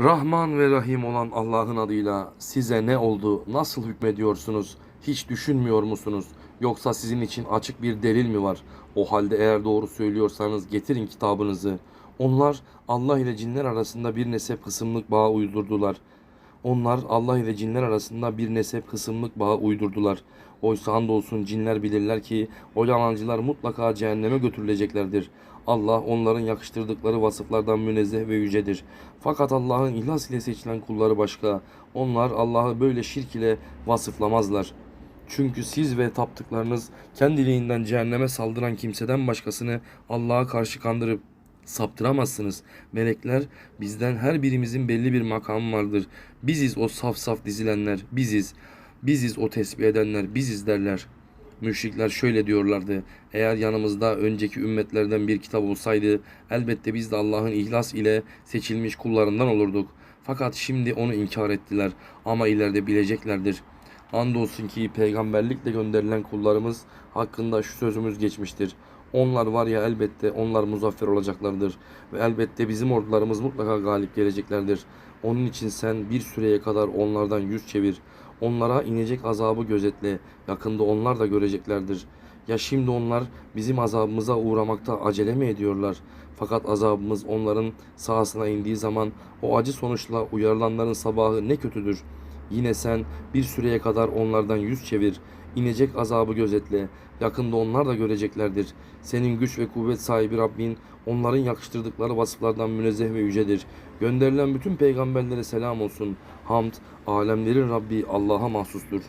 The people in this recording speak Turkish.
Rahman ve Rahim olan Allah'ın adıyla size ne oldu, nasıl hükmediyorsunuz, hiç düşünmüyor musunuz? Yoksa sizin için açık bir delil mi var? O halde eğer doğru söylüyorsanız getirin kitabınızı. Onlar Allah ile cinler arasında bir nesep kısımlık bağ uydurdular. Onlar Allah ile cinler arasında bir nesep kısımlık bağ uydurdular. Oysa andolsun cinler bilirler ki o yalancılar mutlaka cehenneme götürüleceklerdir. Allah onların yakıştırdıkları vasıflardan münezzeh ve yücedir. Fakat Allah'ın ihlas ile seçilen kulları başka. Onlar Allah'ı böyle şirk ile vasıflamazlar. Çünkü siz ve taptıklarınız kendiliğinden cehenneme saldıran kimseden başkasını Allah'a karşı kandırıp saptıramazsınız. Melekler bizden her birimizin belli bir makamı vardır. Biziz o saf saf dizilenler, biziz. Biziz o tesbih edenler, biziz derler. Müşrikler şöyle diyorlardı. Eğer yanımızda önceki ümmetlerden bir kitap olsaydı elbette biz de Allah'ın ihlas ile seçilmiş kullarından olurduk. Fakat şimdi onu inkar ettiler ama ileride bileceklerdir. Andolsun ki peygamberlikle gönderilen kullarımız hakkında şu sözümüz geçmiştir. Onlar var ya elbette onlar muzaffer olacaklardır ve elbette bizim ordularımız mutlaka galip geleceklerdir. Onun için sen bir süreye kadar onlardan yüz çevir. Onlara inecek azabı gözetle. Yakında onlar da göreceklerdir. Ya şimdi onlar bizim azabımıza uğramakta acele mi ediyorlar? Fakat azabımız onların sahasına indiği zaman o acı sonuçla uyarılanların sabahı ne kötüdür. Yine sen bir süreye kadar onlardan yüz çevir. İnecek azabı gözetle. Yakında onlar da göreceklerdir. Senin güç ve kuvvet sahibi Rabbin onların yakıştırdıkları vasıflardan münezzeh ve yücedir. Gönderilen bütün peygamberlere selam olsun. Hamd, alemlerin Rabbi Allah'a mahsustur.